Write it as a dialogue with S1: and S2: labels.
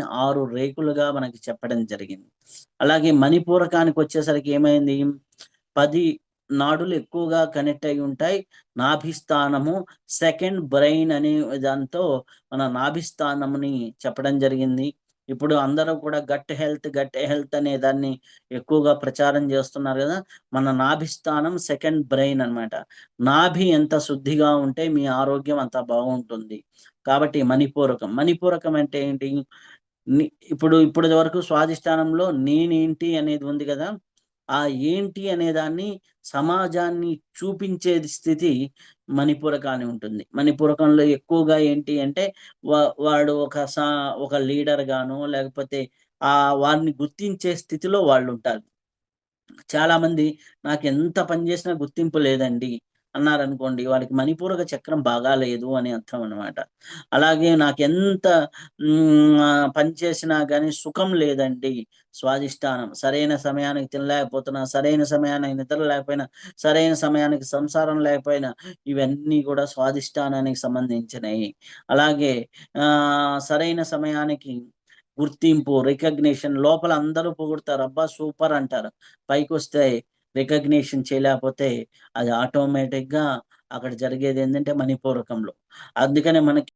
S1: దాన్ని ఆరు రేకులుగా మనకి చెప్పడం జరిగింది. అలాగే మణిపూరకానికి వచ్చేసరికి ఏమైంది? పది నాడులు ఎక్కువగా కనెక్ట్ అయి ఉంటాయి. నాభిస్థానము సెకండ్ బ్రెయిన్ అనే దాంతో మన నాభిస్థానముని చెప్పడం జరిగింది. ఇప్పుడు అందరూ కూడా గట్ హెల్త్ గట్ హెల్త్ అనే దాన్ని ఎక్కువగా ప్రచారం చేస్తున్నారు కదా? మన నాభిస్థానం సెకండ్ బ్రెయిన్ అన్నమాట. నాభి ఎంత శుద్ధిగా ఉంటే మీ ఆరోగ్యం అంత బాగుంటుంది. కాబట్టి మణిపూరకం. మణిపూరకం అంటే ఏంటి? ఇప్పుడు ఇప్పటి వరకు స్వాధిష్టానంలో నేనేంటి అనేది ఉంది కదా ఆ ఏంటి అనే దాన్ని సమాజాన్ని చూపించే స్థితి మణిపూరకాన్ని ఉంటుంది. మణిపూరకంలో ఎక్కువగా ఏంటి అంటే వా- వాడు ఒక సా ఒక లీడర్ గాను లేకపోతే ఆ వారిని గుర్తించే స్థితిలో వాళ్ళు ఉంటారు చాలా మంది నాకు ఎంత పని చేసినా గుర్తింపు లేదండి. అన్నారనుకోండి వాళ్ళకి మణిపూరక చక్రం బాగా లేదు అని అర్థం అన్నమాట. అలాగే నాకు ఎంత పని చేసినా కానీ సుఖం లేదండి స్వాదిష్టానం సరైన సమయానికి తినలేకపోతున్నా సరైన సమయానికి నిద్ర లేకపోయినా సరైన సమయానికి సంసారం లేకపోయినా ఇవన్నీ కూడా స్వాదిష్టానానికి సంబంధించినవి అలాగే ఆ సరైన సమయానికి గుర్తింపు రికగ్నిషన్ లోపల అందరూ పొగుడతారు. అబ్బా సూపర్ అంటారు. పైకి వస్తే రికగ్నిషన్ చేయలేకపోతే అది ఆటోమేటిక్గా అక్కడ జరిగేది ఏంటంటే మణిపూరకంలో. అందుకనే మనకి